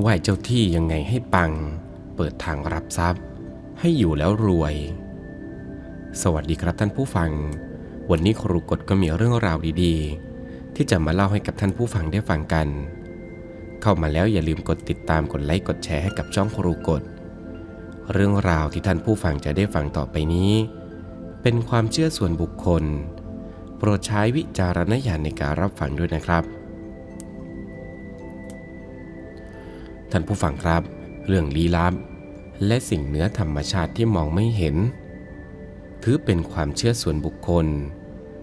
ไหว้เจ้าที่ยังไงให้ปัง เปิดทางรับทรัพย์ ให้อยู่แล้วรวย สวัสดีครับท่านผู้ฟัง วันนี้ครูกฎก็มีเรื่องราวดีๆ ที่จะมาเล่าให้กับท่านผู้ฟังได้ฟังกัน เข้ามาแล้วอย่าลืมกดติดตามกดไลค์กดแชร์ให้กับช่องครูกฎเรื่องราวที่ท่านผู้ฟังจะได้ฟังต่อไปนี้ เป็นความเชื่อส่วนบุคคล โปรดใช้วิจารณญาณในการรับฟังด้วยนะครับ ท่านผู้ฟังครับ เรื่องลี้ลับ และสิ่งเหนือธรรมชาติที่มองไม่เห็น ถือเป็นความเชื่อส่วนบุคคล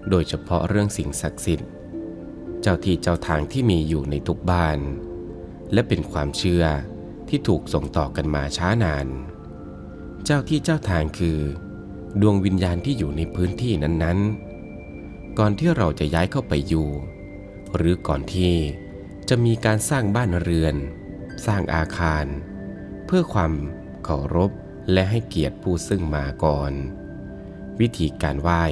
โดยเฉพาะเรื่องสิ่งศักดิ์สิทธิ์ เจ้าที่เจ้าทางที่มีอยู่ในทุกบ้าน และเป็นความเชื่อที่ถูกส่งต่อกันมาช้านาน เจ้าที่เจ้าทางคือ ดวงวิญญาณที่อยู่ในพื้นที่นั้นๆ ก่อนที่เราจะย้ายเข้าไปอยู่ หรือก่อนที่จะมีการสร้างบ้านเรือน สร้างอาคาร เพื่อความเคารพและให้เกียรติผู้ซึ่งมาก่อน วิธีการไหว้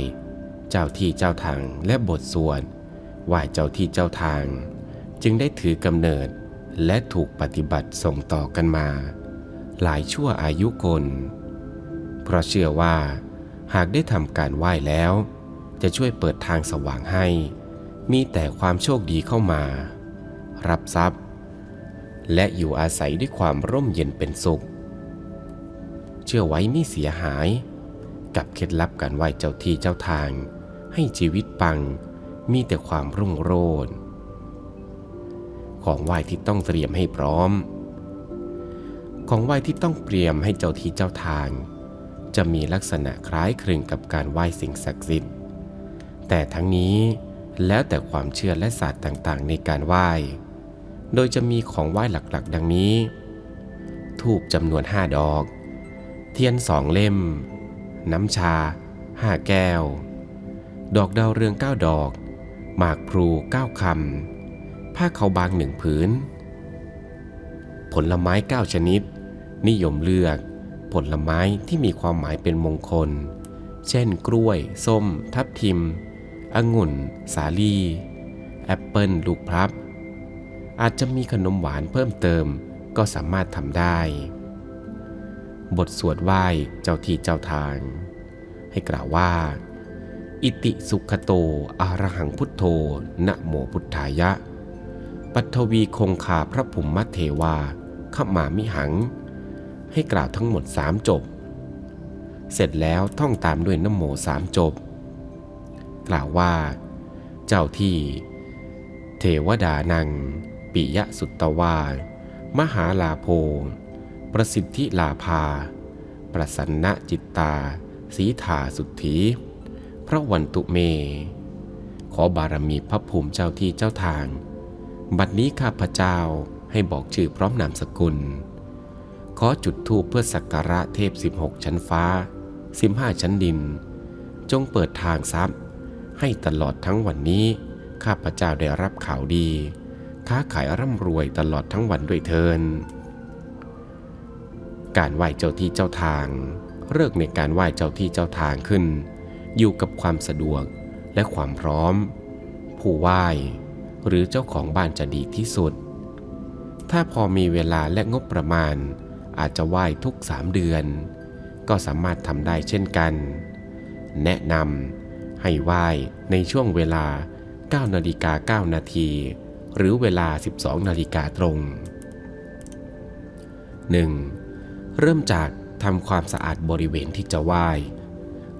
เจ้าที่เจ้าทางและบทสวดไหว้เจ้าที่เจ้าทาง จึงได้ถือกำเนิดและถูกปฏิบัติส่งต่อกันมา หลายชั่วอายุคนเพราะเชื่อว่า หากได้ทำการไหว้แล้ว จะช่วยเปิดทางสว่างให้ มีแต่ความโชคดีเข้ามา รับทรัพย์ และอยู่อาศัยด้วยความร่มเย็นเป็นสุข เชื่อไว้ไม่เสียหาย กับเคล็ดลับการไหว้เจ้าที่เจ้าทาง ให้ชีวิตปังมีแต่ความรุ่งโรจน์ของไหว้ที่ต้องเตรียมให้พร้อม ของไหว้ที่ต้องเตรียมให้เจ้าที่เจ้าทาง จะมีลักษณะคล้ายคลึงกับการไหว้สิ่งศักดิ์สิทธิ์ แต่ทั้งนี้แล้วแต่ความเชื่อและศาสตร์ต่างๆ ในการไหว้ โดยจะมีของไหว้หลักๆ ดังนี้ทูบจำนวนห้าดอก เทียนสองเล่ม น้ำชาห้าแก้ว ดอกดาวเรืองเก้าดอก หมากพลูเก้าคำ ผ้าเขาวบางหนึ่งผืน ผลไม้เก้าชนิด นิยมเลือก ผลไม้ที่มีความหมายเป็นมงคล เช่นกล้วย ส้ม ทับทิม องุ่น สาลี แอปเปิลลูกพลับ อาจจะมีขนมหวานเพิ่มเติมก็สามารถทำได้ บทสวดไหว้เจ้าที่เจ้าทาง ให้กล่าวว่า อิติสุขโตอารหังพุทโธนะโมพุทธายะ ปัทวีคงคาพระภูมิเทวาขมามิหัง ให้กล่าวทั้งหมดสามจบ เสร็จแล้วท่องตามด้วยนโมสามจบ กล่าวว่า เจ้าที่ เทวดานัง ปิยะสุตตวา มหาลาโพ ประสิทธิลาภา ประสันนจิตตา สีถาสุทธีพระวันตุเม ขอบารมีพระภูมิเจ้าที่เจ้าทาง บัดนี้ข้าพเจ้าให้บอกชื่อพร้อมนามสกุล ขอจุดธูปเพื่อสักการะเทพ 16 ชั้นฟ้า 15 ชั้นดิน จงเปิดทางทรัพย์ให้ตลอดทั้งวันนี้ข้าพเจ้าได้รับข่าวดี ค้าขายร่ำรวยตลอดทั้งวันด้วยเทิน การไหว้เจ้าที่เจ้าทางเลิกในการไหว้เจ้าที่เจ้าทางขึ้น อยู่กับความสะดวกและความพร้อม ผู้ไหว้หรือเจ้าของบ้านจะดีที่สุด ถ้าพอมีเวลาและงบประมาณ อาจจะไหว้ทุกสามเดือน ก็สามารถทำได้เช่นกัน แนะนำให้ไหว้ในช่วงเวลา 9 นาฬิกา 9 นาที หรือเวลา 12 นาฬิกาตรง 1. เริ่มจากทำความสะอาดบริเวณที่จะไหว้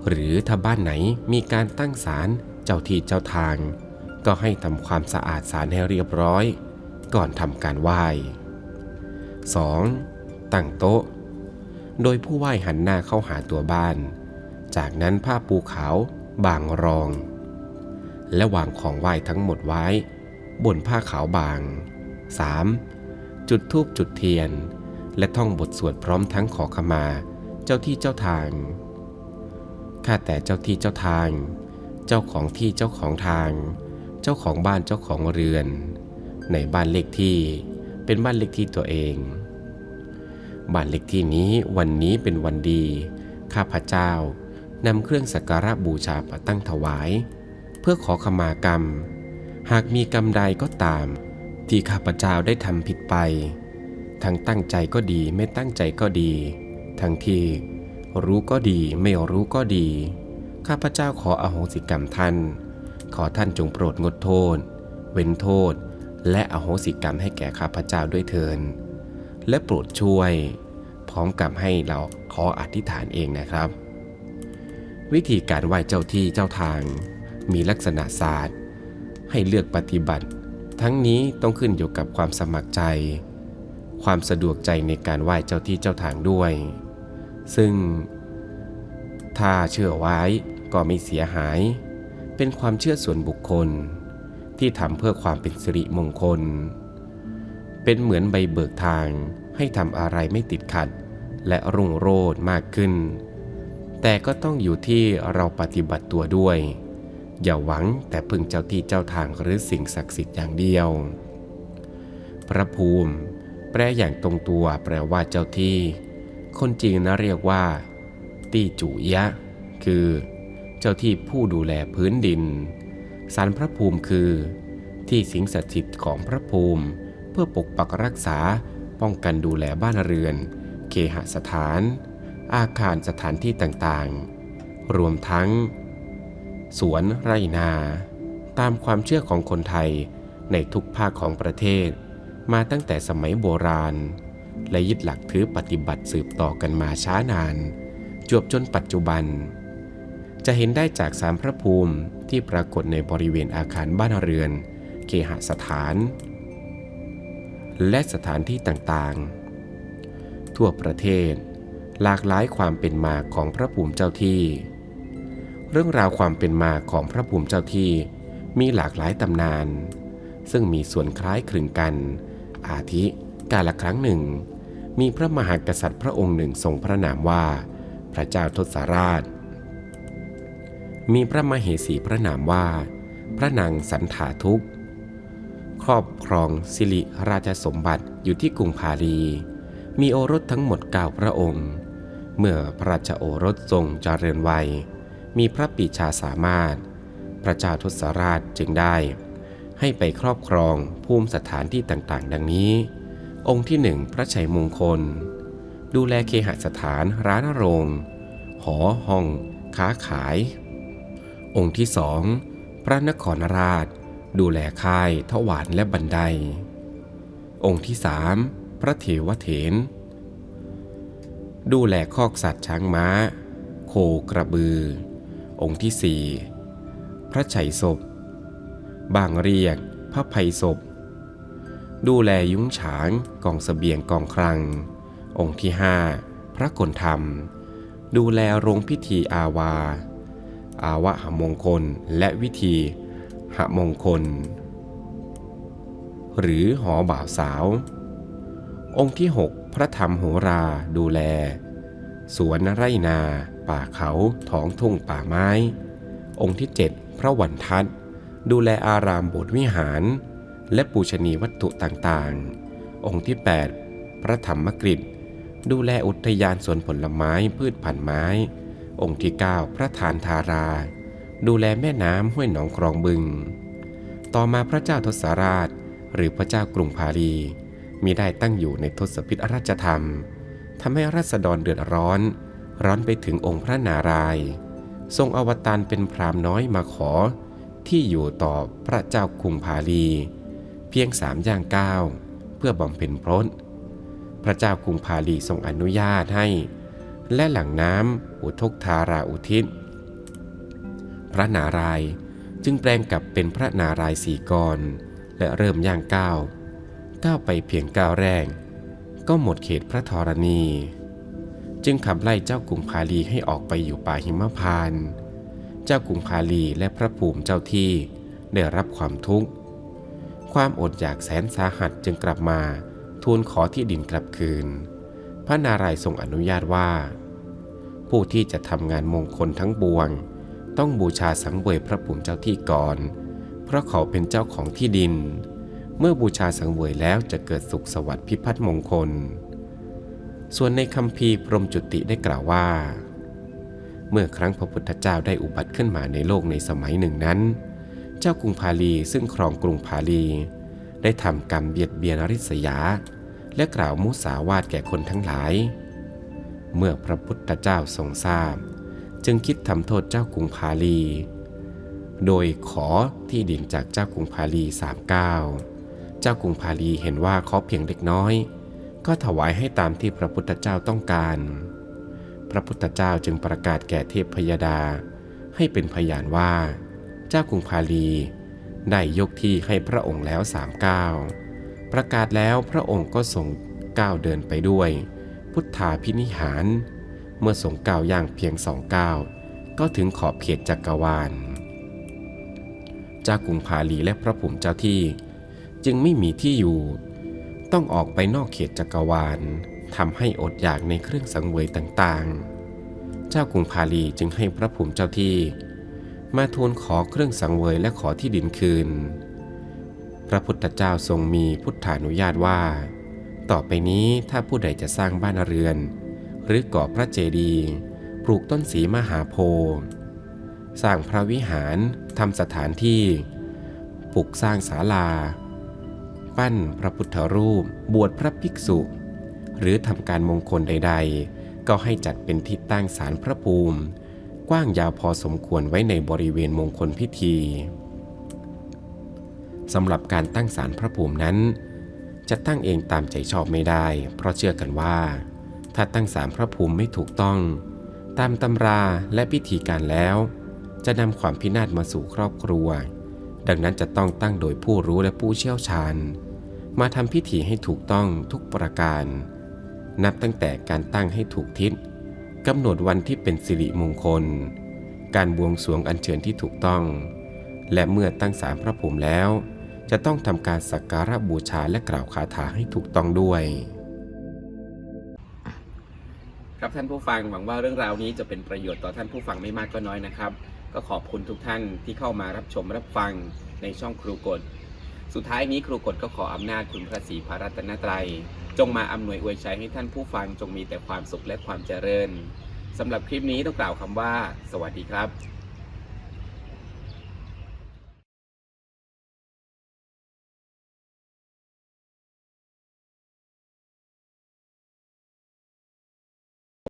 หรือถ้าบ้านไหนมีการตั้งศาลเจ้าที่เจ้าทาง ก็ให้ทำความสะอาดศาลให้เรียบร้อย ก่อนทำการไหว้ 2. ตั้งโต๊ะ โดยผู้ไหว้หันหน้าเข้าหาตัวบ้าน จากนั้นผ้าปูขาวบางรอง และวางของไหว้ทั้งหมดไว้ บนผ้าขาวบาง 3. จุดธูปจุดเทียน และท่องบทสวดพร้อมทั้งขอขมา เจ้าที่เจ้าทาง ข้าแต่เจ้าที่เจ้าทาง เจ้าของที่เจ้าของทาง เจ้าของบ้านเจ้าของเรือน ในบ้านเลขที่ เป็นบ้านเลขที่ตัวเอง บ้านเลขที่นี้วันนี้เป็นวันดี ข้าพเจ้านำเครื่องสักการะบูชามาตั้งถวาย เพื่อขอขมากรรม หากมีกรรมใดก็ตาม ที่ข้าพเจ้าได้ทำผิดไป ทั้งตั้งใจก็ดีไม่ตั้งใจก็ดี ทั้งที่รู้ก็ดีไม่รู้ก็ดี ข้าพเจ้าขออโหสิกรรมท่าน ขอท่านจงโปรดงดโทษ เว้นโทษ และอโหสิกรรมให้แก่ข้าพเจ้าด้วยเถินและโปรดช่วย พร้อมกับให้เราขออธิษฐานเองนะครับ วิธีการไหว้เจ้าที่เจ้าทาง มีลักษณะศาสตร์ ให้เลือกปฏิบัติ ทั้งนี้ต้องขึ้นอยู่กับความสมัครใจ ความสะดวกใจในการไหว้เจ้าที่เจ้าทางด้วย ซึ่ง ถ้าเชื่อไว้ก็ไม่เสียหาย เป็นความเชื่อส่วนบุคคล ที่ทำเพื่อความเป็นสิริมงคล เป็นเหมือนใบเบิกทางให้ทำอะไรไม่ติดขัด และรุ่งโรจน์มากขึ้น แต่ก็ต้องอยู่ที่เราปฏิบัติตัวด้วย อย่าหวังแต่พึงเจ้าที่เจ้าทางหรือสิ่งศักดิ์สิทธิ์อย่างเดียว พระภูมิ แปลอย่างตรงตัวแปลว่าเจ้าที่ คนจีนนะเรียกว่า ตี้จุยะ คือ เจ้าที่ผู้ดูแลพื้นดินสารพระภูมิคือ ที่สิงสถิตของพระภูมิ เพื่อปกปักรักษาป้องกันดูแลบ้านเรือน เคหสถาน อาคารสถานที่ต่างๆ รวมทั้ง สวนไรนา ตามความเชื่อของคนไทยในทุกภาคของประเทศ มาตั้งแต่สมัยโบราณ และยึดหลักถือปฏิบัติสืบต่อกันมาช้านาน จวบจนปัจจุบัน จะเห็นได้จากสารพระภูมิที่ปรากฏในบริเวณอาคารบ้านเรือน เคหสถาน และสถานที่ต่างๆ ทั่วประเทศหลากหลายความเป็นมาของพระภูมิเจ้าที่ เรื่องราวความเป็นมาของพระภูมิเจ้าที่มีหลากหลายตำนาน ซึ่งมีส่วนคล้ายคลึงกัน อาทิกาลครั้งหนึ่ง มีพระมหากษัตริย์พระองค์หนึ่งทรงพระนามว่า พระเจ้าทศราช มีพระมเหสีพระนามว่า พระนางสันถาทุกครอบครองสิริราชสมบัติอยู่ที่กรุงพาลี มีโอรสทั้งหมดเก้าพระองค์ เมื่อพระราชโอรสทรงเจริญวัย มีพระปีชาสามารถ พระเจ้าทศราชจึงได้ ให้ไปครอบครองภูมิสถานที่ต่างๆ ดังนี้ องค์ที่หนึ่งพระชัยมงคล ดูแลเคหสถานร้านโรง หอห้อง ค้าขาย องค์ที่สองพระนครราช ดูแลค่ายทวารและบันได องค์ที่สามพระเทวเถน ดูแลคอกสัตว์ช้างม้า โคกระบือ องค์ที่สี่พระชัยศพ บางเรียกพระภัยศพ ดูแลยุ้งฉางกองสเสบียงกองคลัง องค์ที่ห้าพระกลธรรม ดูแลโรงพิธีอาวา อาวะหมงคลและวิธีหมงคล หรือหอบ่าวสาว องค์ที่6พระธรรมโหราดูแล สวนไรนา ป่าเขาท้องทุ่งป่าไม้ องค์ที่ 7 พระวันทัตดูแลอารามโบสถ์วิหาร และปูชนีวัตถุต่างๆ องค์ที่ 8 พระธรรมกฤษดูแลอุทยานสวนผลไม้พืชพันธุ์ไม้ องค์ที่ 9 พระทานทารา ดูแลแม่น้ำห้วยหนองคลองบึง ต่อมาพระเจ้าทศราช หรือพระเจ้ากรุงพาลีมีได้ตั้งอยู่ในทศพิธราชธรรมทำให้ราษฎรเดือดร้อน ร้อนไปถึงองค์พระนารายณ์ทรงอวตารเป็นพรามน้อยมาขอ ที่อยู่ต่อพระเจ้ากรุงพาลี เพียงสามย่างก้าวเพื่อบำเพ็ญพรตพระเจ้ากรุงพาลีทรงอนุญาตให้ และหลังน้ำอุทกธาราอุทิศ พระนารายณ์จึงแปลงกลับเป็นพระนารายณ์สี่กรและเริ่มย่างก้าวก้าวไปเพียงก้าวแรก ก็หมดเขตพระธรณี จึงขับไล่เจ้ากรุงพาลีให้ออกไปอยู่ป่าหิมพานต์เจ้ากรุงพาลีและพระภูมิเจ้าที่ได้รับความทุกข์ ความอดอยากแสนสาหัสจึงกลับมาทูลขอที่ดินกลับคืน พระนารายณ์ทรงอนุญาตว่า ผู้ที่จะทำงานมงคลทั้งบวง ต้องบูชาสังเวยพระภูมิเจ้าที่ก่อน เพราะเขาเป็นเจ้าของที่ดิน เมื่อบูชาสังเวยแล้วจะเกิดสุขสวัสดิ์พิพัฒน์มงคล ส่วนในคำพีพรหมจุติได้กล่าวว่า เมื่อครั้งพระพุทธเจ้าได้อุบัติขึ้นมาในโลกในสมัยหนึ่งนั้น เจ้ากรุงพาลีซึ่งครองกรุงพาลี ได้ทำกรรมเบียดเบียนอริษยา และกล่าวมุสาวาทแก่คนทั้งหลาย เมื่อพระพุทธเจ้าทรงทราบ จึงคิดทำโทษเจ้ากรุงพาลี โดยขอที่ดินจากเจ้ากรุงพาลีสามเก้าเจ้ากรุงพาลีเห็นว่าขอเพียงเล็กน้อย ก็ถวายให้ตามที่พระพุทธเจ้าต้องการ พระพุทธเจ้าจึงประกาศแก่เทพพยดา ให้เป็นพยานว่า เจ้ากรุงพาลีได้ยกที่ให้พระองค์แล้วสามก้าวประกาศแล้วพระองค์ก็ส่งก้าวเดินไปด้วย พุทธาพินิหาร เมื่อส่งก้าวย่างเพียงสองก้าวก็ถึงขอบเขตจักรวาล เจ้ากรุงพาลีและพระผุมเจ้าที่ จึงไม่มีที่อยู่ ต้องออกไปนอกเขตจักรวาลทำให้อดอยากในเครื่องสังเวยต่างๆ เจ้ากรุงพาลีจึงให้พระผุมเจ้าที่ มาทูลขอเครื่องสังเวยและขอที่ดินคืน พระพุทธเจ้าทรงมีพุทธานุญาตว่า ต่อไปนี้ถ้าผู้ใดจะสร้างบ้านเรือน หรือก่อพระเจดีย์ปลูกต้นสีมหาโพธิ์สร้างพระวิหารทำสถานที่ปลูกสร้างศาลา ปั้นพระพุทธรูป บวชพระภิกษุ หรือทำการมงคลใด ๆ ก็ให้จัดเป็นที่ตั้งศาลพระภูมิ กว้างยาวพอสมควรไว้ในบริเวณมงคลพิธีสำหรับการตั้งศาลพระภูมินั้น จะตั้งเองตามใจชอบไม่ได้ เพราะเชื่อกันว่า ถ้าตั้งศาลพระภูมิไม่ถูกต้อง ตามตำราและพิธีการแล้ว จะนำความพินาศมาสู่ครอบครัว ดังนั้นจะต้องตั้งโดยผู้รู้และผู้เชี่ยวชาญ มาทำพิธีให้ถูกต้องทุกประการ นับตั้งแต่การตั้งให้ถูกทิศกำหนดวันที่เป็นสิริมงคล การบวงสรวงอัญเชิญที่ถูกต้อง และเมื่อตั้งศาลพระภูมิแล้ว จะต้องทำการสักการะบูชาและกล่าวคาถาให้ถูกต้องด้วย ครับท่านผู้ฟังหวังว่าเรื่องราวนี้จะเป็นประโยชน์ต่อท่านผู้ฟังไม่มากก็น้อยนะครับ ก็ขอบคุณทุกท่านที่เข้ามารับชมรับฟังในช่องครูกฎ สุดท้ายนี้ครูกฎก็ขออำนาจคุณพระศรีพระรัตนตรัย จงมาอำนวยอวยชัยให้ท่านผู้ฟังจงมีแต่ความสุขและความเจริญสำหรับคลิปนี้ต้องกล่าวคำว่า สวัสดีครับ